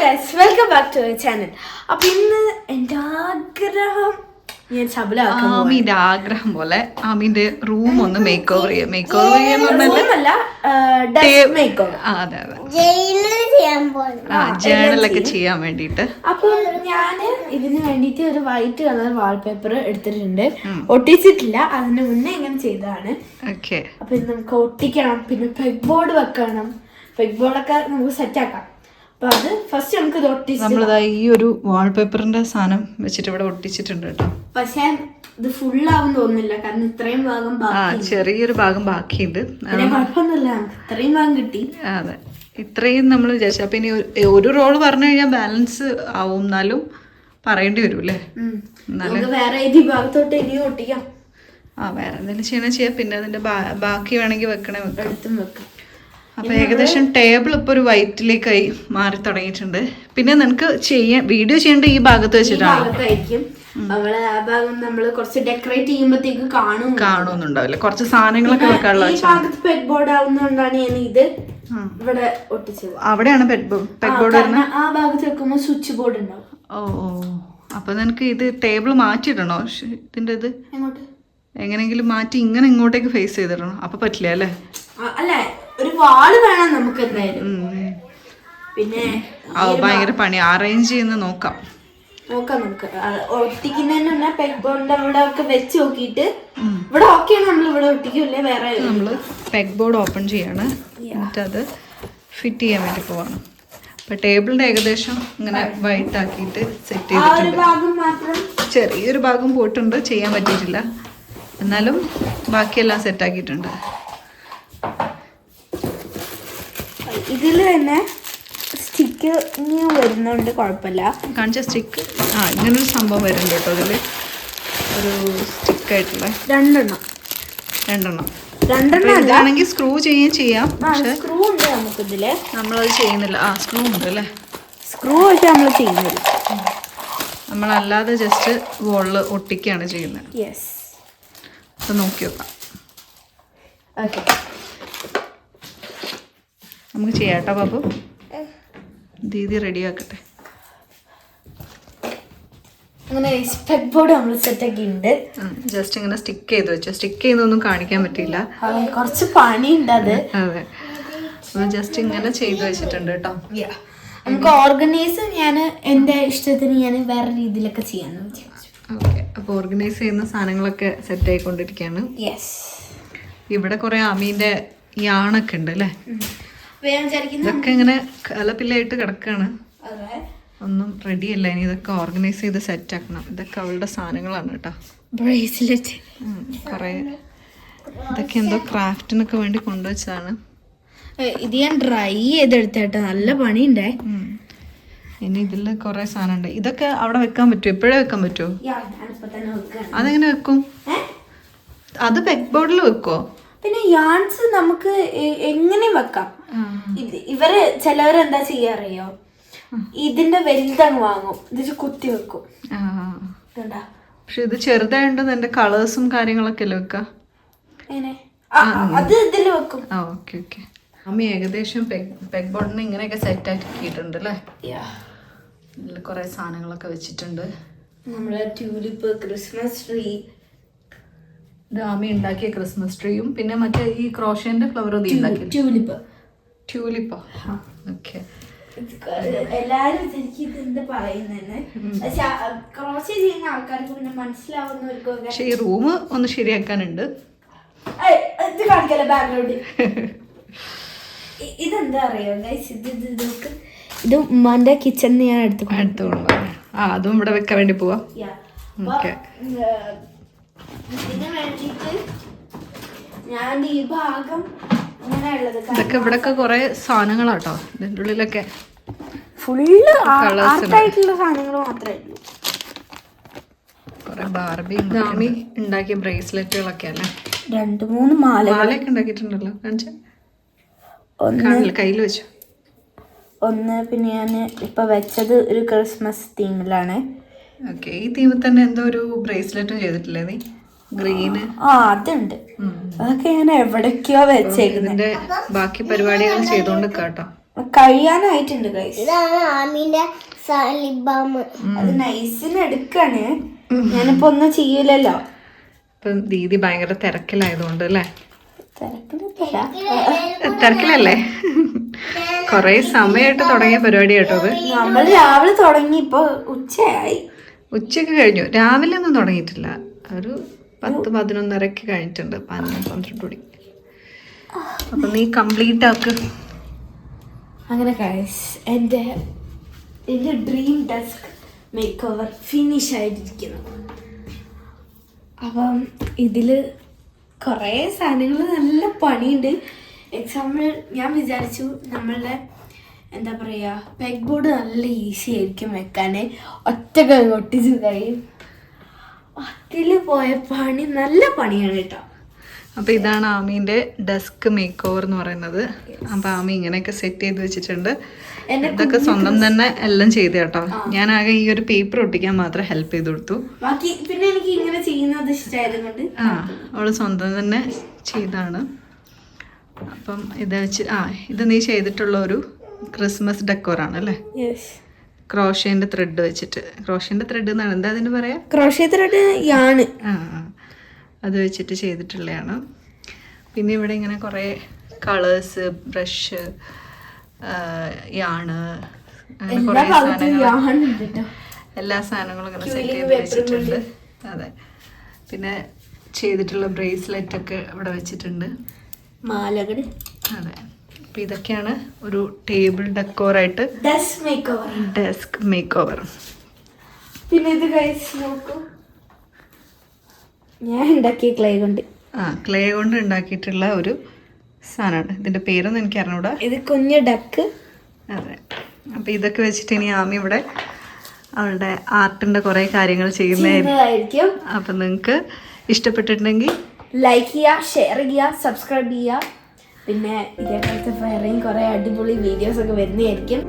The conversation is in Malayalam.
Guys welcome back to channel അപ്പൊ ഇന്ന് എന്റെ ആഗ്രഹം ഞാൻ ആമീന്റെ ആഗ്രഹം പോലെ ആമീന്റെ റൂം ഒന്ന് മേക്ക് ഓവർ ചെയ്യാം മേക്ക് ഓവർ ചെയ്യാൻ ജേണലൊക്കെ ചെയ്യാൻ വേണ്ടിട്ട് അപ്പൊ ഞാൻ ഇതിന് വേണ്ടിട്ട് ഒരു വൈറ്റ് കളർ വാൾപേപ്പർ എടുത്തിട്ടുണ്ട്. ഒട്ടിച്ചിട്ടില്ല അതിന് മുന്നേ ഇങ്ങനെ ചെയ്തതാണ്. ഓക്കെ അപ്പൊ ഇത് നമുക്ക് ഒട്ടിക്കണം പിന്നെ പെഗ് ബോർഡ് വെക്കണം. പെഗ് ബോർഡൊക്കെ നമുക്ക് സെറ്റ് ആക്കാം. അപ്പൊ അത് ഫസ്റ്റ് നമുക്ക് ഒട്ടിച്ച് നമ്മളിതാ ഈ ഒരു വാൾപേപ്പറിന്റെ സാധനം വെച്ചിട്ട് ഇവിടെ ഒട്ടിച്ചിട്ടുണ്ട് കേട്ടോ. പക്ഷേ ഇത് ഫുൾ ആവും തോന്നുന്നില്ല. കാരണം ഇത്രയും ഭാഗം ആ ചെറിയൊരു ഭാഗം ബാക്കിയുണ്ട്. കുഴപ്പമൊന്നുമില്ല. ഇത്രയും ഭാഗം കിട്ടി. അതെ. ഇത്രയും നമ്മൾ വിചാരിച്ചു. അപ്പൊ ഇനി ഒരു- റോൾ റോൾ പറഞ്ഞു കഴിഞ്ഞാൽ ബാലൻസ് ആവും എന്നാലും പറയേണ്ടി വരും അല്ലേ? വേറെ ഏത് ഭാഗത്തോട്ട് ഇനി ഒട്ടിക്കാം. ആ വേറെ എന്തെങ്കിലും ചെയ്യണം ചെയ്യാം. പിന്നെ അതിന്റെ ബാക്കി വേണമെങ്കിൽ വെക്കണേ വെക്കാം. വെക്കാം. അപ്പൊ ഏകദേശം ടേബിൾ ഇപ്പൊ ഒരു വൈറ്റിലേക്കായി മാറി തുടങ്ങിയിട്ടുണ്ട്. പിന്നെ നിനക്ക് ചെയ്യാൻ വീഡിയോ ചെയ്യേണ്ട ഈ ഭാഗത്ത് വെച്ചിട്ടാണ്? ഭാഗത്തായിരിക്കും. ആ ഭാഗം നമ്മൾ കുറച്ച് ഡെക്കറേറ്റ് ചെയ്യുമ്പോഴത്തേക്ക് കാണും. കാണുന്നുണ്ടാവില്ല? കുറച്ച് സാധനങ്ങളൊക്കെ വെക്കാനുള്ള ഈ ഭാഗത്ത് പെഗ് ബോർഡ് ആവുന്നതുകൊണ്ടാണ് ഞാൻ ഇത്. ഇവിടെ ഒട്ടിച്ചത്. അവിടെയാണ് പെഗ് ബോർഡ് ആ ഭാഗത്ത് വെക്കുമ്പോൾ സ്വിച്ച് ബോർഡ് ഉണ്ടാവും. ഓ ഓ. അപ്പൊ നിനക്ക് ഇത് ടേബിൾ മാറ്റിയിടണോ? ഇതിന്റെ ഇത്? എങ്ങനെങ്കിലും എങ്ങനെയെങ്കിലും മാറ്റി ഇങ്ങനെ ഇങ്ങോട്ടേക്ക് ഫേസ് ചെയ്തിടണം. അപ്പൊ പറ്റില്ല അല്ലേ? അല്ല ഒരു വാൾ വേണം നമുക്ക് എന്തായാലും. പിന്നെ ഭയങ്കര പണി. അറേഞ്ച് ചെയ്യുന്ന നോക്കാം. നോക്കാം നമുക്ക്. ഒട്ടിക്കുന്നതിന് മുന്നേ പെഗ് ബോർഡിന്റെ അവിടെ ഒക്കെ വെച്ച് നോക്കിയിട്ട് ഇവിടെ ഓക്കെയാണ് നമ്മൾ ഇവിടെ ഒട്ടിക്കൂല്ലേ വേറെ നമ്മൾ പെഗ് ബോർഡ് ഓപ്പൺ ചെയ്യാണ്. എന്നിട്ട് അത് ഫിറ്റ് ചെയ്യാൻ വേണ്ടി പോവാണ്. അപ്പൊ ടേബിളിന്റെ ഏകദേശം ഇങ്ങനെ വൈറ്റ് ആക്കിയിട്ട് സെറ്റ് ചെയ്തിട്ടുണ്ട്. ചെറിയൊരു ഭാഗം പോയിട്ടുണ്ട്. ചെയ്യാൻ പറ്റിയിട്ടില്ല. എന്നാലും ബാക്കിയെല്ലാം സെറ്റ് ആക്കിയിട്ടുണ്ട്. ഇതിൽ തന്നെ സ്റ്റിക്ക് വരുന്നുണ്ട് കുഴപ്പമില്ല. കാണിച്ച സ്റ്റിക്ക് ആ ഇങ്ങനൊരു സംഭവം വരുന്നുണ്ട് കേട്ടോ അതിൽ ഒരു സ്റ്റിക്കായിട്ടുള്ള രണ്ടെണ്ണം. രണ്ടെണ്ണം. രണ്ടെണ്ണം അപ്പൊ ഇതാണെങ്കിൽ സ്ക്രൂ ചെയ്യുകയും ചെയ്യാം. സ്ക്രൂ ഉണ്ട് നമുക്ക് നമുക്കിതിൽ. നമ്മളത് ചെയ്യുന്നില്ല. ആ സ്ക്രൂ ഉണ്ട് അല്ലേ? സ്ക്രൂ ആയിട്ട് നമ്മൾ ചെയ്യുന്നില്ല. നമ്മളല്ലാതെ ജസ്റ്റ് വോളിൽ ഒട്ടിക്കുകയാണ് ചെയ്യുന്നത്. യെസ് അപ്പോൾ നോക്കി നോക്കാം. ഓക്കെ നമുക്ക് ചെയ്യാട്ടോ കേട്ടോ ബാബു ദീദി റെഡി ആക്കട്ടെ അങ്ങനെ പെഗ് ബോർഡ് നമ്മൾ സെറ്റ് ഒക്കെ ഉണ്ട് ജസ്റ്റ് ഇങ്ങനെ സ്റ്റിക്ക് ചെയ്ത് വെച്ചു. സ്റ്റിക്ക് ചെയ്തൊന്നും കാണിക്കാൻ പറ്റില്ല കുറച്ച് പണിയുണ്ട് അത്. അതെ. ജസ്റ്റ് ഇങ്ങനെ ചെയ്ത് വെച്ചിട്ടുണ്ട് കേട്ടോ. നമുക്ക് ഓർഗനൈസ് ഞാൻ എന്റെ ഇഷ്ടത്തിന് ഞാൻ വേറെ രീതിയിലൊക്കെ ചെയ്യാന്ന് ഓക്കെ അപ്പോൾ ഓർഗനൈസ് ചെയ്യുന്ന സാധനങ്ങളൊക്കെ സെറ്റ് ആയിക്കൊണ്ടിരിക്കുകയാണ്. യെസ് ഇവിടെ കുറേ അമീന്റെ യാണൊക്കെ ഉണ്ട് അല്ലേ? വേഗം വിചാരിക്കുന്നു. ഇതൊക്കെ ഇങ്ങനെ കലപ്പില്ലായിട്ട് കിടക്കാണ്. ഒന്നും റെഡി അല്ല. ഇനി ഇതൊക്കെ ഓർഗനൈസ് ചെയ്ത് സെറ്റ് ആക്കണം. ഇതൊക്കെ അവളുടെ സാധനങ്ങളാണ് കേട്ടോ. ബ്രേസ്ലെറ്റ് കുറേ ഇതൊക്കെ എന്തോ ക്രാഫ്റ്റിനൊക്കെ വേണ്ടി കൊണ്ടുവച്ചതാണ്. ഇത് ഞാൻ ഡ്രൈ ചെയ്തെടുത്തേട്ടോ നല്ല പണിയുണ്ടേ. ഉണ്ടേ ഇനി ഇതിൽ കുറേ സാധനമുണ്ട് ഇതൊക്കെ അവിടെ വെക്കാൻ പറ്റുമോ എപ്പോഴേ വെക്കാൻ പറ്റുമോ അതെങ്ങനെ വെക്കും? അത് പെഗ് ബോർഡിൽ വെക്കുമോ പിന്നെ യാൺസ് നമുക്ക് എങ്ങനെ വെക്കാം? ഇവർ ചിലവരെന്താ ചെയ്യാറിയോ? ഇതിന്റെ വലുതങ്ങ് വാങ്ങും. ഇത് കുത്തി വെക്കും. പക്ഷെ ഇത് ചെറുതായിട്ട് എന്റെ കളേഴ്സും കാര്യങ്ങളൊക്കെ അല്ലേ വെക്കാം? അത് ഇതിൽ വെക്കും. ആ ഓക്കെ ഓക്കെ. അമ്മ ഏകദേശം പെഗ് പെഗ് ബോർഡിന് ഇങ്ങനെയൊക്കെ സെറ്റ് ആക്കിയിട്ടുണ്ട് അല്ലേ ഇതിൽ കുറേ സാധനങ്ങളൊക്കെ വെച്ചിട്ടുണ്ട്. നമ്മളെ ട്യൂലിപ്പ് ക്രിസ്മസ് ട്രീ ആമി ഉണ്ടാക്കിയ ക്രിസ്മസ് ട്രീയും പിന്നെ മറ്റേ ഈ ക്രോഷേന്റെ ഫ്ലവർ നീ ഉണ്ടാക്കി ട്യൂലിപ്പ് ട്യൂലിപ്പോ ഓക്കെ എല്ലാരും ശരിക്കും ഇത് എന്താ പറയുന്നതെന്ന്? പക്ഷെ ക്രോസ് ചെയ്യുന്ന ആൾക്കാർക്ക് പിന്നെ മനസ്സിലാവുന്നവർക്കൊക്കെ പക്ഷെ ഈ റൂം ഒന്ന് ശരിയാക്കാനുണ്ട്. ഏയ്, ഇത് കാണിക്കല്ലേ ബാക്ക്ഗ്രൗണ്ട് ഇതെന്താ അറിയോ ഗൈസ് ഇത് ഇത് ഇതൊക്കെ ഇത് ഉമ്മാന്റെ കിച്ചൺ ഞാൻ എടുത്തു എടുത്തു ആ. അതും ഇവിടെ വെക്കാൻ വേണ്ടി പോവാം. ഓക്കെ ഇതിന് വേണ്ടിയിട്ട് ഞാൻ ഈ ഭാഗം ഇതൊക്കെ ഇവിടെ കുറെ സാധനങ്ങളാട്ടോ. ഇതിന്റെ ഉള്ളിലൊക്കെ ഫുള്ള് ആർട്ടായിട്ടുള്ള സാധനങ്ങൾ മാത്രമേ ഉള്ളൂ. കുറെ ബാർബി ഉണ്ടാക്കിയ ബ്രേസ്ലെറ്റുകളൊക്കെ അല്ലേ? രണ്ട് മൂന്ന് മാല മാലയൊക്കെ ഉണ്ടാക്കിയിട്ടുണ്ടല്ലോ. കയ്യിൽ വെച്ചു. ഒന്ന് പിന്നെ ഞാൻ ഇപ്പൊ വെച്ചത് ഒരു ക്രിസ്മസ് തീമിലാണ് ഓക്കെ ഈ തീമിൽ തന്നെ എന്തോ ഒരു ബ്രേസ്ലെറ്റും ചെയ്തിട്ടില്ലേ നീ? ഗ്രീന് ആ അതുണ്ട്. അതൊക്കെ ഞാൻ എവിടേക്കോ വെച്ചേക്കുന്നത് ബാക്കി പരിപാടികൾ ചെയ്തോണ്ട് കേട്ടോ കഴിയാനായിട്ടുണ്ട് ഇതാണ് ആമിന്റെ ലിബാം അത് നൈസിന് എടുക്കാണ്. ഞാനിപ്പോ ഒന്നും ചെയ്യൂലല്ലോ. ഇപ്പം ദീദി ഭയങ്കര തിരക്കിലായതുകൊണ്ട് അല്ലേ. തിരക്കിലല്ലേ? കൊറേ സമയമായിട്ട് തുടങ്ങിയ പരിപാടി കേട്ടോ അത് നമ്മൾ രാവിലെ തുടങ്ങി ഇപ്പൊ ഉച്ചയായി. ഉച്ചയ്ക്ക് കഴിഞ്ഞു. രാവിലെ ഒന്നും തുടങ്ങിയിട്ടില്ല. ഒരു പത്ത് പതിനൊന്നരക്ക് കഴിഞ്ഞിട്ടുണ്ട്. പതിനൊന്ന് പന്ത്രണ്ട് മണി. അപ്പം നീ കംപ്ലീറ്റ് ആക്ക്. അങ്ങനെ എന്റെ എന്റെ എന്റെ dream desk make over finish ആയിട്ടിരിക്കുന്നു. അപ്പം ഇതിൽ കുറേ സാധനങ്ങൾ നല്ല പണിയുണ്ട്. എക്സാമ്പിൾ ഞാൻ വിചാരിച്ചു നമ്മളുടെ എന്താ പറയുക പെഗ് ബോർഡ് നല്ല ഈസി ആയിരിക്കും വെക്കാൻ ഒറ്റ ഒട്ടിച്ച് കഴിയും അതിൽ പോയ പണി നല്ല പണിയാണ് കേട്ടോ. അപ്പോൾ ഇതാണ് ആമീന്റെ ഡെസ്ക് മേക്ക് ഓവർ എന്ന് പറയുന്നത്. അപ്പോൾ ആമി ഇങ്ങനെയൊക്കെ സെറ്റ് ചെയ്ത് വെച്ചിട്ടുണ്ട്. ഇതൊക്കെ സ്വന്തം തന്നെ എല്ലാം ചെയ്തു കേട്ടോ. ഞാൻ ആകെ ഈ ഒരു പേപ്പർ ഒട്ടിക്കാൻ മാത്രം ഹെൽപ്പ് ചെയ്ത് കൊടുത്തു. ബാക്കി പിന്നെ എനിക്ക് ഇങ്ങനെ ചെയ്യുന്നത് ആ അവൾ സ്വന്തം തന്നെ ചെയ്താണ്. അപ്പം ഇത് വെച്ച് ആ ഇത് നീ ചെയ്തിട്ടുള്ള ഒരു ക്രിസ്മസ് ഡെക്കോറാണ് അല്ലേ ക്രോഷേന്റെ ത്രെഡ് വെച്ചിട്ട്. ക്രോഷേന്റെ ത്രെഡ് എന്നാണ്. എന്താ അതിന് പറയാ? ക്രോഷേ ത്രെഡ് യാണ്. ആ. അത് വെച്ചിട്ട് ചെയ്തിട്ടുള്ളതാണ്. പിന്നെ ഇവിടെ ഇങ്ങനെ കുറേ കളേഴ്സ് ബ്രഷ് യാണ് അങ്ങനെ എല്ലാ കുറേ സാധനങ്ങൾ സാധനങ്ങളും ഇങ്ങനെ സെറ്റ് ചെയ്ത് വെച്ചിട്ടുണ്ട്. അതെ. പിന്നെ ചെയ്തിട്ടുള്ള ബ്രേസ്ലെറ്റ് ഒക്കെ ഇവിടെ വെച്ചിട്ടുണ്ട്. മാലകൾ അതെ. അപ്പം ഇതൊക്കെയാണ് ഒരു ടേബിൾ ഡെക്കോറായിട്ട് desk makeover desk make over പിന്നെ ഇത് കഴിച്ച് നോക്കൂ. ഞാൻ ഉണ്ടാക്കിയ ക്ലേ കൊണ്ട്. ആ ക്ലേ കൊണ്ട് ഉണ്ടാക്കിയിട്ടുള്ള ഒരു സാധനമാണ്. ഇതിന്റെ പേരൊന്നും എനിക്ക് അറിഞ്ഞൂടാ. ഇത് കുഞ്ഞു ഡക്ക് അതെ. അപ്പോൾ ഇതൊക്കെ വെച്ചിട്ട് ഇനി ആമി ഇവിടെ അവളുടെ ആർട്ടിന്റെ കുറേ കാര്യങ്ങൾ ചെയ്യുന്നതായിരിക്കും. അപ്പം നിങ്ങൾക്ക് ഇഷ്ടപ്പെട്ടിട്ടുണ്ടെങ്കിൽ ലൈക്ക് ചെയ്യുക ഷെയർ ചെയ്യുക സബ്സ്ക്രൈബ് ചെയ്യുക. പിന്നെ ഇതേപോലത്തെ ഫയറിങ് കുറേ അടിപൊളി വീഡിയോസ് ഒക്കെ വരുന്നതായിരിക്കും.